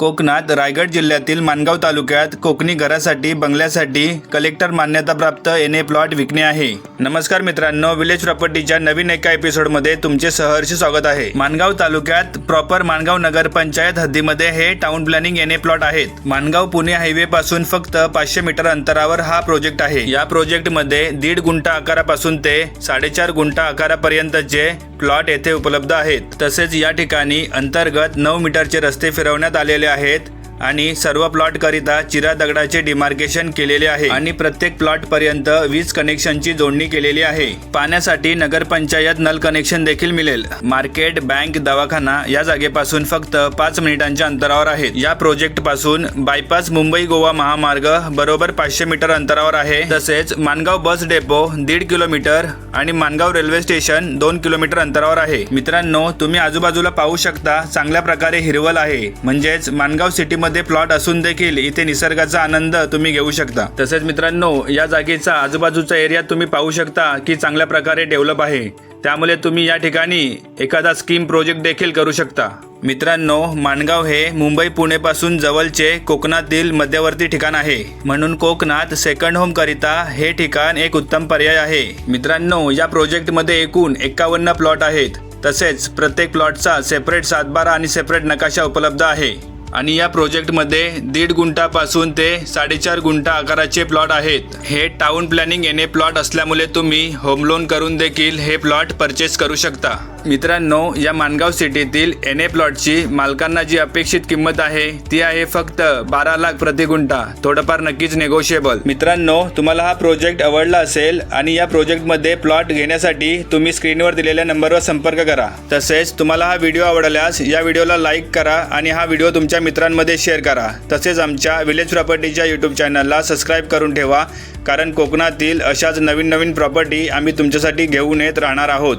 कोकणात रायगड जिल्ह्यातील माणगाव तालुक्यात कोकणी घरासाठी बंगल्यासाठी कलेक्टर मान्यताप्राप्त एन ए प्लॉट विकणे आहे. नमस्कार मित्रांनो विलेज प्रॉपर्टीच्या नवीन एका एपिसोडमध्ये तुमचे सहर्ष स्वागत आहे. माणगाव तालुक्यात प्रॉपर मानगाव नगर पंचायत हद्दीमध्ये हे town planning N A plot आहेत. मानगाव पुणे हायवे पासून फक्त पाचशे मीटर अंतरावर हा प्रोजेक्ट आहे. या प्रोजेक्टमध्ये दीड गुंठा आकारापासून ते साडेचार गुंठा आकारापर्यंतचे प्लॉट येथे उपलब्ध आहेत. तसेच या ठिकाणी अंतर्गत नऊ मीटरचे रस्ते फिरवण्यात आलेले आहेत. आणि सर्व प्लॉट करिता चिरा दगडाचे डिमार्केशन केलेले आहे आणि प्रत्येक प्लॉट पर्यंत वीज कनेक्शनची जोडणी केलेली आहे. पाण्यासाठी नगरपंचायत नल कनेक्शन देखील मिळेल. मार्केट बँक दवाखाना या जागेपासून फक्त पाच मिनिटांच्या अंतरावर आहेत. या प्रोजेक्टपासून बायपास मुंबई गोवा महामार्ग बरोबर पाचशे मीटर अंतरावर आहे. तसेच मानगाव बस डेपो दीड किलोमीटर आणि मानगाव रेल्वे स्टेशन दोन किलोमीटर अंतरावर आहे. मित्रांनो तुम्ही आजूबाजूला पाहू शकता चांगल्या प्रकारे हिरवल आहे. म्हणजेच मानगाव सिटीमध्ये प्लॉट असून देखील इथे निसर्गाचा आनंद तुम्ही घेऊ शकता. तसेच मित्रांनो या जागेचा आजूबाजूचा एरिया तुम्ही पाहू शकता की चांगल्या प्रकारे डेव्हलप आहे. त्यामुळे तुम्ही या ठिकाणी एखादा स्कीम प्रोजेक्ट देखील करू शकता. मित्रांनो माणगाव हे मुंबई पुणे पासून जवळचे कोकणातील मध्यवर्ती ठिकाण आहे. म्हणून कोकणात सेकंड होम करिता हे ठिकाण एक उत्तम पर्याय आहे. मित्रांनो या प्रोजेक्टमध्ये एकूण एकावन्न प्लॉट आहेत. तसेच प्रत्येक प्लॉटचा सेपरेट सातबारा आणि सेपरेट नकाशा उपलब्ध आहे. आणि या प्रोजेक्टमध्ये दीड गुंठापासून ते साडेचार गुंठा आकाराचे प्लॉट आहेत. हे town planning N A plot असल्यामुळे तुम्ही होम लोन करून देखील हे प्लॉट परचेस करू शकता. मित्रांनो या मानगाव सिटीतील एन ए प्लॉटची मालकांना जी अपेक्षित किंमत आहे ती आहे फक्त बारा लाख प्रति गुंठा. थोडंफार नक्कीच नेगोशिएबल मित्रांनो तुम्हाला हा प्रोजेक्ट आवडला असेल आणि या प्रोजेक्टमध्ये प्लॉट घेण्यासाठी तुम्ही स्क्रीनवर दिलेल्या नंबरवर संपर्क करा. तसेच तुम्हाला हा व्हिडिओ आवडल्यास या व्हिडिओला लाईक करा आणि हा व्हिडिओ तुमच्या मित्रांमध्ये शेअर करा. तसेच आमच्या विलेज प्रॉपर्टीच्या यूट्यूब चॅनलला सबस्क्राईब करून ठेवा कारण कोकणातील अशाच नवीन नवीन प्रॉपर्टी आम्ही तुमच्यासाठी घेऊन येत राहणार आहोत.